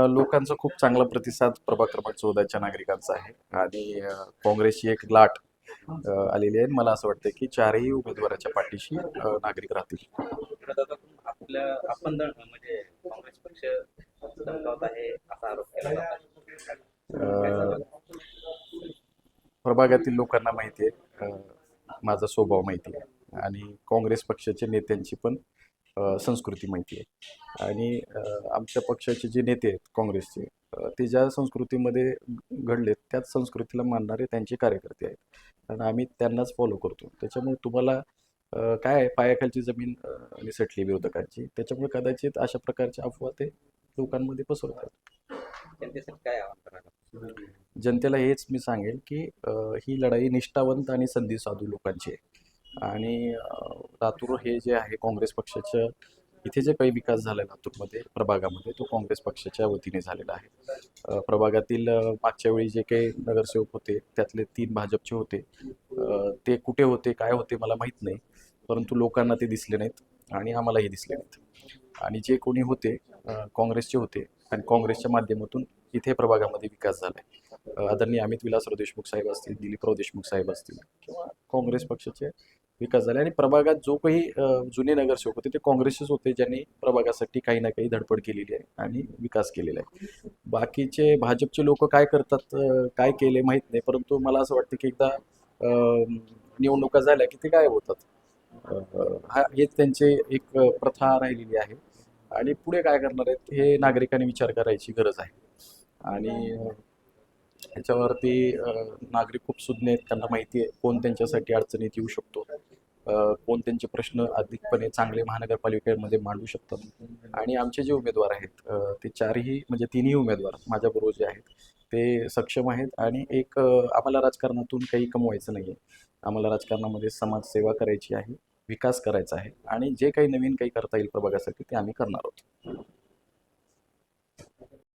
लोकांचा खूप चांगला प्रतिसाद प्रभाग क्रमांक चौदाच्या नागरिकांचा आहे. आणि काँग्रेसची एक लाट आलेली आहे. मला असं वाटतं की चारही उमेदवाराच्या पाठीशी नागरिक राहतील. आपल्या आपण म्हणजे काँग्रेस पक्ष धमकावत आहे असा आरोप केला जात. आहे. अ, प्रभागातील लोकांना माहिती आहे. माझा स्वभाव माहिती आहे. आणि काँग्रेस पक्षाच्या नेत्यांची पण संस्कृती माहिती आहे. आणि आमच्या पक्षाचे जे नेते आहेत काँग्रेसचे ते ज्या संस्कृतीमध्ये घडलेत त्याच संस्कृतीला मानणारे त्यांचे कार्यकर्ते आहेत. आणि आम्ही त्यांनाच फॉलो करतो. त्याच्यामुळे तुम्हाला काय आहे? पायाखालची जमीन निसटली विरोधकांची. त्याच्यामुळे कदाचित अशा प्रकारच्या अफवा ते लोकांमध्ये पसरवतात जनतेसाठी काय आवाहन करायला जनतेला हेच मी सांगेल की ही लढाई निष्ठावंत आणि संधी साधू लोकांची आहे. आणि लातूर हे जे आहे काँग्रेस पक्षाच्या इथे जे काही विकास झाला लातूरमध्ये प्रभागामध्ये तो काँग्रेस पक्षाच्या वतीने झालेला आहे. प्रभागातील मागच्या वेळी जे काही नगरसेवक होते त्यातले तीन भाजपचे होते. ते कुठे होते काय होते मला माहीत नाही परंतु लोकांना ते दिसले नाहीत आणि आम्हालाही दिसले नाहीत. आणि जे कोणी होते काँग्रेसचे होते आणि काँग्रेसच्या माध्यमातून इथे प्रभागामध्ये विकास झाला आहे आदरणीय अमित विलासराव देशमुख साहेब असतील दिलीपराव देशमुख साहेब असतील किंवा काँग्रेस पक्षाचे विकास झाला. आणि प्रभागात जो काही जुने नगरसेवक होते ते काँग्रेसचेच होते ज्यांनी प्रभागासाठी काही ना काही धडपड केलेली आहे आणि विकास केलेला आहे. बाकीचे भाजपचे लोक काय करतात काय केले माहीत नाही परंतु मला असं वाटतं की एकदा निवडणुका झाल्या की ते काय होतात. हा हेच त्यांचे एक प्रथा राहिलेली आहे. आणि पुढे काय करणार आहेत हे नागरिकांनी विचार करायची गरज आहे. आणि ह्याच्यावरती नागरिक खूप सुज्ञ आहेत त्यांना माहिती आहे कोण त्यांच्यासाठी अडचणीत येऊ शकतो. कोण त्यांचे प्रश्न अधिकपणे चांगले महानगरपालिकेमध्ये मांडू शकतात आणि आमचे जे उमेदवार आहेत ते चारही म्हणजे तिन्ही उमेदवार माझ्याबरोबर जे आहेत ते सक्षम आहेत आणि एक आम्हाला राजकारणातून काही कमवायचं नाही आहे आम्हाला राजकारणामध्ये समाजसेवा करायची आहे विकास करायचा आहे आणि जे काही नवीन काही करता येईल प्रभागासाठी ते आम्ही करणार आहोत.